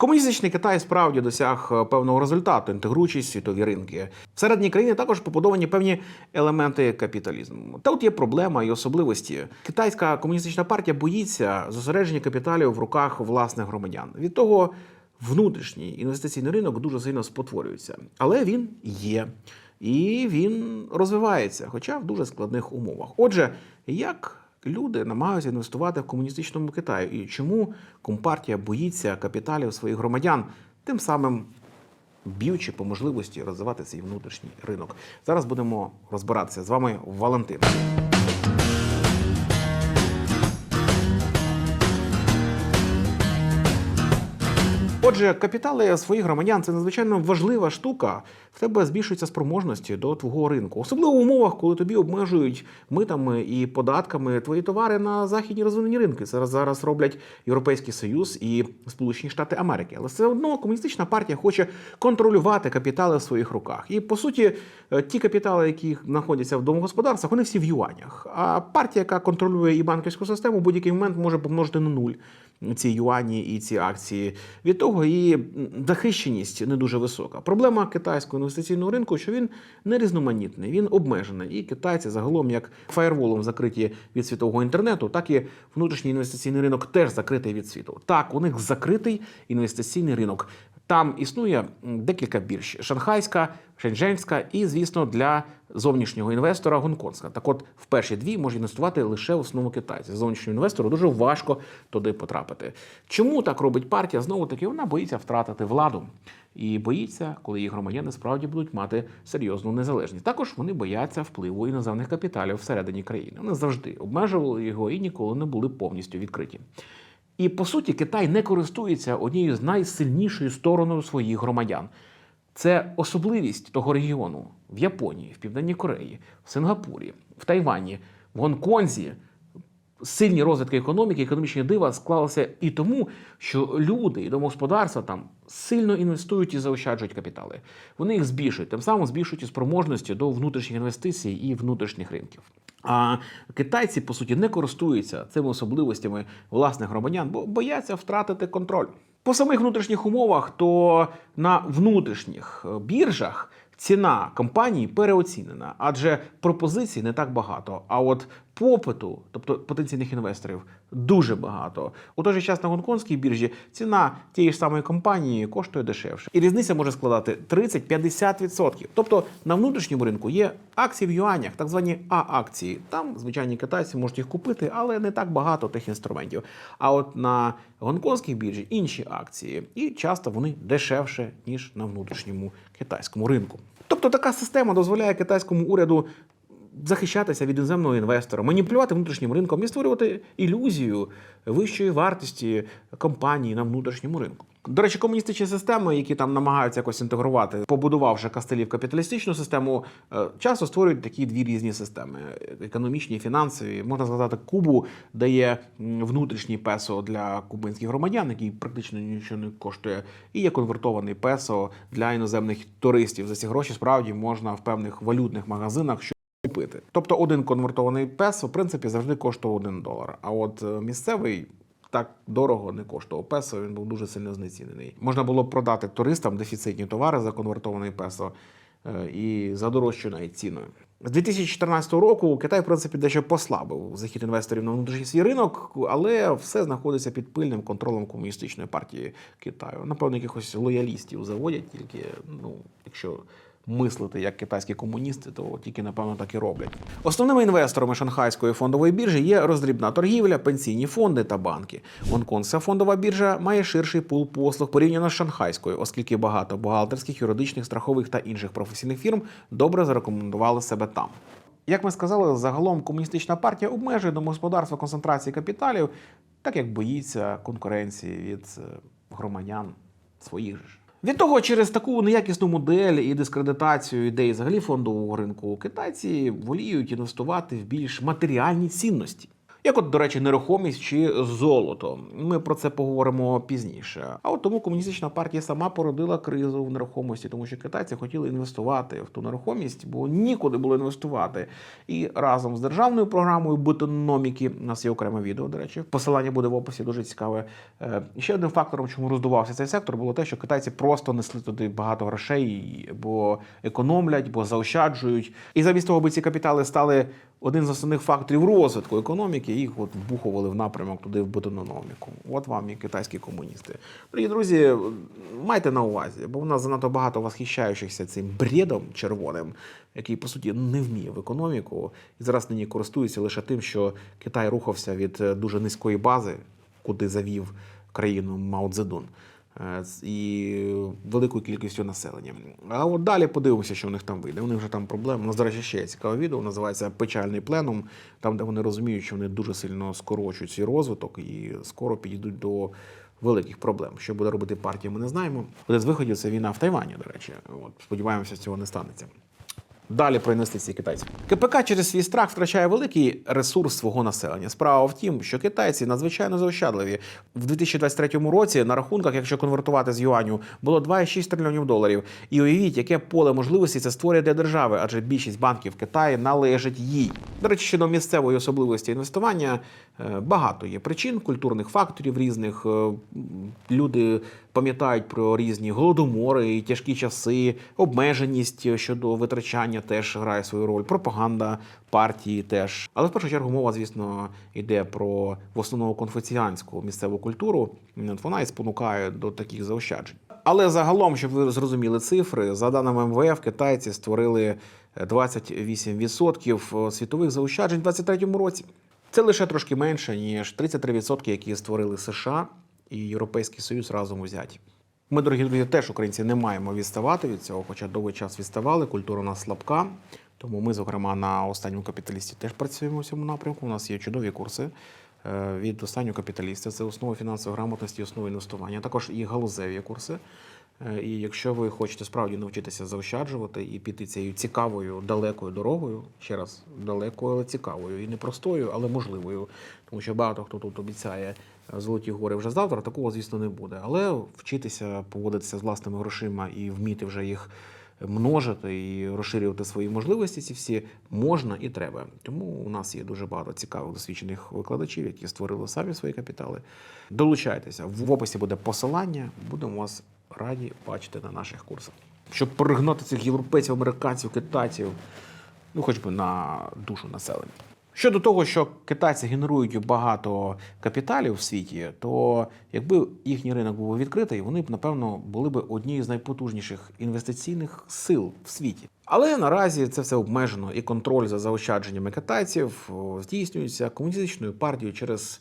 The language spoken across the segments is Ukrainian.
Комуністичний Китай справді досяг е, певного результату, інтегруючись світові ринки. Всередині країни також побудовані певні елементи капіталізму. Та от є проблема і особливості. Китайська комуністична партія боїться зосередження капіталів в руках власних громадян. Від того внутрішній інвестиційний ринок дуже сильно спотворюється, але він є. І він розвивається, хоча в дуже складних умовах. Отже, як люди намагаються інвестувати в комуністичному Китаї, і чому компартія боїться капіталів своїх громадян, тим самим б'ючи по можливості розвивати свій внутрішній ринок. Зараз будемо розбиратися з вами Валентин. Отже, капітали своїх громадян це надзвичайно важлива штука. В тебе збільшуються спроможності до твого ринку, особливо в умовах, коли тобі обмежують митами і податками твої товари на західні розвинені ринки. Це зараз роблять Європейський Союз і Сполучені Штати Америки. Але все одно комуністична партія хоче контролювати капітали в своїх руках. І по суті, е, ті капітали, які знаходяться в домогосподарствах, вони всі в юанях. А партія, яка контролює і банківську систему, будь-який момент може помножити на нуль ці юані і ці акції. Від того і захищеність не дуже висока. Проблема китайського інвестиційного ринку, що він не різноманітний, він обмежений. І китайці загалом як фаєрволом закриті від світового інтернету, так і внутрішній інвестиційний ринок теж закритий від світу. Так, у них закритий інвестиційний ринок. Там існує декілька бірж: шанхайська, шенженська і, звісно, для зовнішнього інвестора гонконгська. Так от, в перші дві може інвестувати лише в основному китайці. Зовнішньому інвестору дуже важко туди потрапити. Чому так робить партія? Знову таки, вона боїться втратити владу. І боїться, коли її громадяни справді будуть мати серйозну незалежність. Також вони бояться впливу іноземних капіталів всередині країни. Вони завжди обмежували його і ніколи не були повністю відкриті. І по суті, Китай не користується однією з найсильнішою стороною своїх громадян. Це особливість того регіону в Японії, в Південній Кореї, в Сингапурі, в Тайвані, в Гонконзі. Сильні розвитки економіки, економічні дива склалися і тому, що люди і домогосподарства там сильно інвестують і заощаджують капітали. Вони їх збільшують, тим самим збільшують і спроможності до внутрішніх інвестицій і внутрішніх ринків. А китайці, по суті, не користуються цими особливостями власних громадян, бо бояться втратити контроль. По самих внутрішніх умовах, то на внутрішніх е, біржах ціна компанії переоцінена, адже пропозицій не так багато. А от попиту, тобто потенційних інвесторів, дуже багато. У той же час на гонконгській біржі ціна тієї ж самої компанії коштує дешевше. І різниця може складати 30-50%. Тобто на внутрішньому ринку є акції в юанях, так звані А-акції. Там звичайні китайці можуть їх купити, але не так багато тих інструментів. А от на гонконгській біржі інші акції, і часто вони дешевше ніж на внутрішньому китайському ринку. Тобто така система дозволяє китайському уряду захищатися від іноземного інвестора, маніпулювати внутрішнім ринком і створювати ілюзію вищої вартості компанії на внутрішньому ринку. До речі, комуністичні системи, які там намагаються якось інтегрувати, побудувавши кастелів капіталістичну систему, е, часто створюють такі дві різні системи: економічні фінансові. Можна сказати, Кубу дає внутрішній песо для кубинських громадян, який практично нічого не коштує, і є конвертований песо для іноземних туристів. За ці гроші справді можна в певних валютних магазинах купити. Тобто один конвертований песо, в принципі, завжди коштував 1 долар. А от е, місцевий. Так дорого не коштував песо, він був дуже сильно знецінений. Можна було продати туристам дефіцитні товари за конвертований песо е, і за дорожчу навіть ціною. З 2014 року Китай, в принципі, дещо послабив захід інвесторів на внутрішній свій ринок, але все знаходиться під пильним контролем комуністичної партії Китаю. Напевно, якихось лоялістів заводять, тільки ну, якщо мислити як китайські комуністи, то тільки напевно так і роблять. Основними інвесторами шанхайської фондової біржі є роздрібна торгівля, пенсійні фонди та банки. Гонконгська фондова біржа має ширший пул послуг порівняно з шанхайською, оскільки багато бухгалтерських, юридичних, страхових та інших професійних фірм добре зарекомендували себе там. Як ми сказали, загалом комуністична партія обмежує домогосподарство концентрації капіталів, так як боїться конкуренції від е, громадян своїх ж. Від того, через таку неякісну модель і дискредитацію ідей взагалі фондового ринку, китайці воліють інвестувати в більш матеріальні цінності. Як, от, до речі, нерухомість чи золото. Ми про це поговоримо пізніше. А от тому комуністична партія сама породила кризу в нерухомості, тому що китайці хотіли інвестувати в ту нерухомість, бо нікуди було інвестувати. І разом з державною програмою бетономіки, у нас є окреме відео, до речі, посилання буде в описі, дуже цікаве. Е, ще одним фактором, чому роздувався цей сектор, було те, що китайці просто несли туди багато грошей, бо економлять, бо заощаджують. І замість того, аби ці капітали стали один з основних факторів розвитку економіки, їх от вбухували в напрямок туди в бетономіку. От вам і китайські комуністи. Дорогі друзі, майте на увазі, бо в нас занадто багато восхищаючихся цим бредом червоним, який по суті не вміє в економіку, і зараз нині користується лише тим, що Китай рухався від е, дуже низької бази, куди завів країну Мао Цзедун. Е, і великою кількістю населення. А от далі подивимося, що в них там вийде. У них вже там проблеми. У нас, до речі, ще є цікаве відео, називається Печальний пленум, там, де вони розуміють, що вони дуже сильно скорочують свій розвиток і скоро підійдуть до великих проблем. Що буде робити партія, ми не знаємо. Один з виходів це війна в Тайвані, до речі. От, сподіваємося, цього не станеться. Далі про інвестиції китайців. КПК через свій страх втрачає великий ресурс свого населення. Справа в тім, що китайці надзвичайно заощадливі. В 2023 році на рахунках, якщо конвертувати з юаню, було 2,6 трильйонів доларів. І уявіть, яке поле можливостей це створює для держави, адже більшість банків Китаю належить їй. До речі, щодо місцевої особливості інвестування е, багато є причин, культурних факторів різних. Е, Люди пам'ятають про різні голодомори, і тяжкі часи, обмеженість щодо витрачання теж грає свою роль. Пропаганда партії теж. Але в першу чергу мова, звісно, йде про в основному конфуціанську місцеву культуру. Вона і спонукає до таких заощаджень. Але загалом, щоб ви зрозуміли цифри, за даними МВФ, китайці створили 28% світових заощаджень у 2023 році. Це лише трошки менше, ніж 33%, які створили США і Європейський Союз разом узяті. Ми, дорогі друзі, теж українці не маємо відставати від цього, хоча довгий час відставали. Культура у нас слабка. Тому ми, зокрема, на останньому капіталісті теж працюємо в цьому напрямку. У нас є чудові курси е, від останнього капіталіста. Це основи фінансової грамотності, основи інвестування. Також і галузеві курси. Е, І якщо ви хочете справді навчитися заощаджувати і піти цією цікавою далекою дорогою, ще раз далекою, але цікавою, і не простою, але можливою, тому що багато хто тут обіцяє е, золоті гори вже завтра, такого, звісно, не буде. Але вчитися поводитися з власними грошима і вміти вже їх множити і розширювати свої можливості, ці всі можна і треба. Тому у нас є дуже багато цікавих досвідчених викладачів, які створили самі свої капітали. Долучайтеся в описі буде посилання. Будемо вас раді бачити на наших курсах. Щоб перегнати цих європейців, американців, китайців, ну хоч би на душу населення. Щодо того, що китайці генерують багато капіталів в світі, то якби їхній ринок був відкритий, вони б напевно були б однією з найпотужніших інвестиційних сил в світі. Але наразі це все обмежено, і контроль за заощадженнями китайців здійснюється комуністичною партією через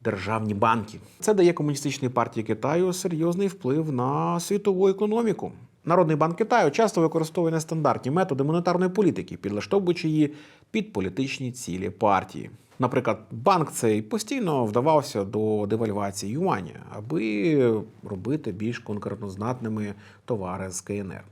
державні банки. Це дає комуністичній партії Китаю серйозний вплив на світову економіку. Народний банк Китаю часто використовує нестандартні методи монетарної політики, підлаштовуючи її під політичні цілі партії. Наприклад, банк цей постійно вдавався до девальвації юаня, аби робити більш конкурентоздатними товари з КНР.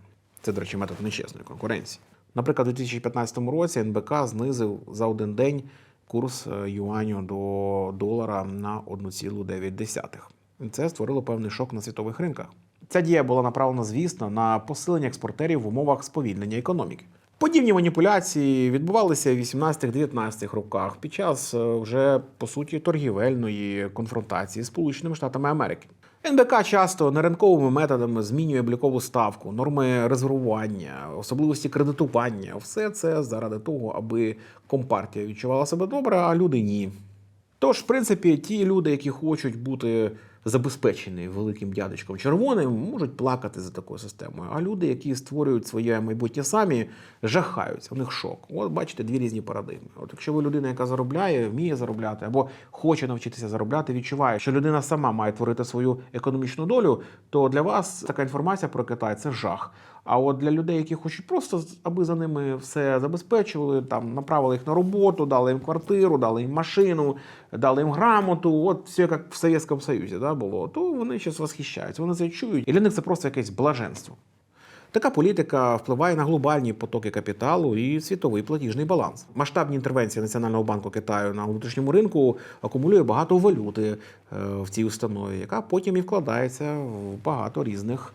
Це, до речі, метод нечесної конкуренції. Наприклад, у 2015 році НБК знизив за один день курс е, юаню до долара на 1,9. І Це створило певний шок на світових ринках. Ця дія була направлена, звісно, на посилення експортерів в умовах сповільнення економіки. Подібні маніпуляції відбувалися в 18-19 роках під час е, вже по суті торгівельної конфронтації з Сполученими Штатами Америки. НБК часто неринковими методами змінює облікову ставку, норми резервування, особливості кредитування. Все це заради того, аби компартія відчувала себе добре, а люди ні. Тож, в принципі, ті люди, які хочуть бути забезпечені великим дядечком червоним, можуть плакати за такою системою. А люди, які створюють своє майбутнє самі, жахаються. У них шок. От бачите, дві різні парадигми. От якщо ви людина, яка заробляє, вміє заробляти або хоче навчитися заробляти, відчуває, що людина сама має творити свою економічну долю, то для вас така інформація про Китай це жах. А от для людей, які хочуть просто, аби за ними все забезпечували, там направили їх на роботу, дали їм квартиру, дали їм машину, дали їм грамоту, от все як в Совєтському Союзі да, було, то вони щось восхищаються, вони це чують. І для них це просто якесь блаженство. Така політика впливає на глобальні потоки капіталу і світовий платіжний баланс. Масштабні інтервенції Національного банку Китаю на внутрішньому ринку акумулює багато валюти е, в цій установі, яка потім і вкладається в багато різних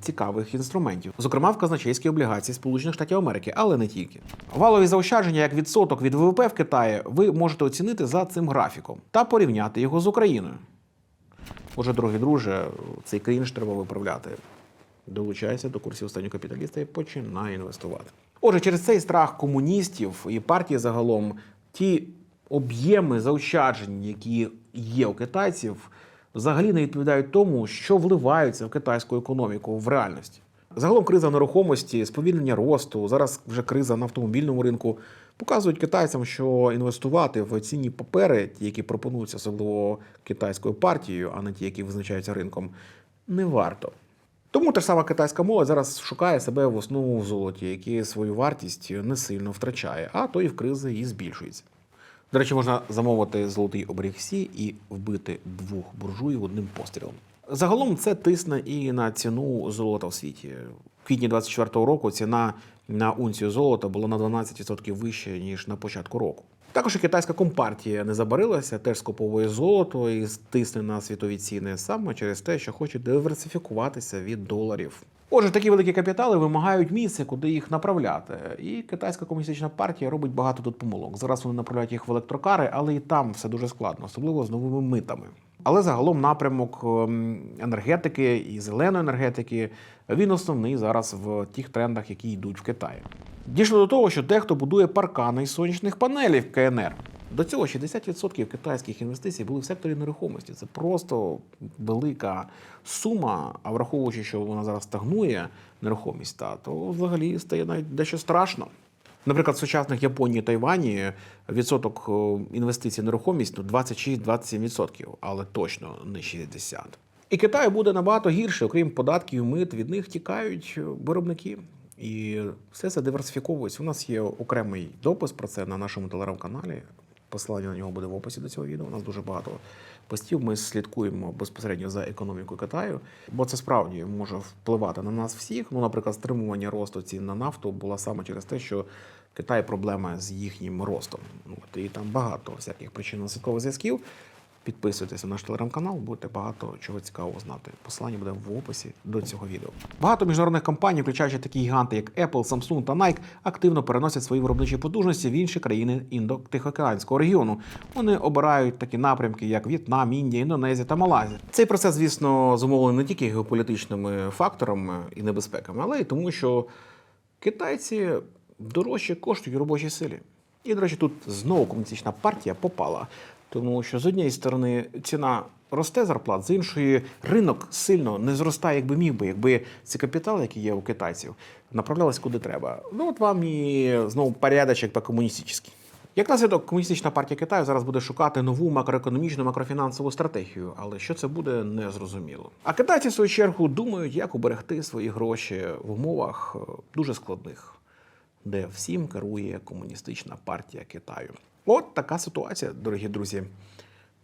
цікавих інструментів, зокрема в казначейські облігації Сполучених Штатів Америки, але не тільки. Валові заощадження як відсоток від ВВП в Китаї ви можете оцінити за цим графіком та порівняти його з Україною. Отже, дорогі друже, цей крінж треба виправляти. Долучайся до курсів останнього капіталіста і починай інвестувати. Отже, через цей страх комуністів і партії загалом ті об'єми заощаджень, які є у китайців, взагалі не відповідають тому, що вливаються в китайську економіку в реальності. Загалом криза нерухомості, сповільнення росту, зараз вже криза на автомобільному ринку показують китайцям, що інвестувати в цінні папери, ті, які пропонуються особливо китайською партією, а не ті, які визначаються ринком, не варто. Тому та ж сама китайська молодь зараз шукає себе в основному в золоті, яке свою вартість не сильно втрачає, а то і в кризи і збільшується. До речі, можна замовити золотий оберіг Сі і вбити двох буржуїв одним пострілом. Загалом це тисне і на ціну золота в світі. В квітні 24-го року ціна на унцію золота була на 12% вища, ніж на початку року. Також і китайська компартія не забарилася, теж скуповує золото і стисне на світові ціни саме через те, що хоче диверсифікуватися від доларів. Отже, такі великі капітали вимагають місця, куди їх направляти. І китайська комуністична партія робить багато тут помилок. Зараз вони направляють їх в електрокари, але і там все дуже складно, особливо з новими митами. Але загалом напрямок ем, енергетики і зеленої енергетики він основний зараз в тих трендах, які йдуть в Китаї. Дійшло до того, що дехто будує паркани із сонячних панелей в КНР. До цього 60% китайських інвестицій були в секторі нерухомості. Це просто велика сума. А враховуючи, що вона зараз стагнує нерухомість, та то взагалі стає навіть дещо страшно. Наприклад, в сучасних Японії Тайвані відсоток е, інвестицій в нерухомість ну, 26-27%, але точно не 60%. І Китаю буде набагато гірше, окрім податків, мит, від них тікають е, виробники. І все це диверсифіковується. У нас є окремий допис про це на нашому телеграм-каналі. Посилання на нього буде в описі до цього відео. У нас дуже багато постів. Ми слідкуємо безпосередньо за економікою Китаю, бо це справді може впливати на нас всіх. Ну, наприклад, стримування росту цін на нафту було саме через те, що Китай проблема з їхнім ростом. От, і там багато всяких причин наслідкових зв'язків. Підписуйтесь на наш телеграм-канал, будете багато чого цікавого знати. Посилання буде в описі до цього відео. Багато міжнародних компаній, включаючи такі гіганти, як Apple, Samsung та Nike, активно переносять свої виробничі потужності в інші країни індо-тихоокеанського регіону. Вони обирають такі напрямки, як В'єтнам, Індія, Індонезія та Малайзія. Цей процес, звісно, зумовлений не тільки геополітичними факторами і небезпеками, але й тому, що китайці дорожче коштують робочій силі. І, до речі, тут знову комуністична партія попала. Тому що з однієї сторони ціна росте зарплат, з іншої ринок сильно не зростає, якби міг би, якби ці капітали, які є у китайців, направлялись куди треба. Ну от вам і знову порядочок по комуністичний. Як наслідок, комуністична партія Китаю зараз буде шукати нову макроекономічну макрофінансову стратегію, але що це буде, не зрозуміло. А китайці, в свою чергу, думають, як уберегти свої гроші в умовах е, дуже складних, де всім керує комуністична партія Китаю. От така ситуація, дорогі друзі.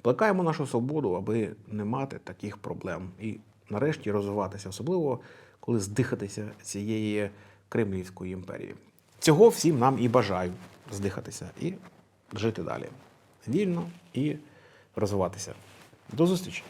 Плекаємо нашу свободу, аби не мати таких проблем і нарешті розвиватися, особливо коли здихатися цієї Кремлівської імперії. Цього всім нам і бажаю здихатися і жити далі вільно і розвиватися. До зустрічі!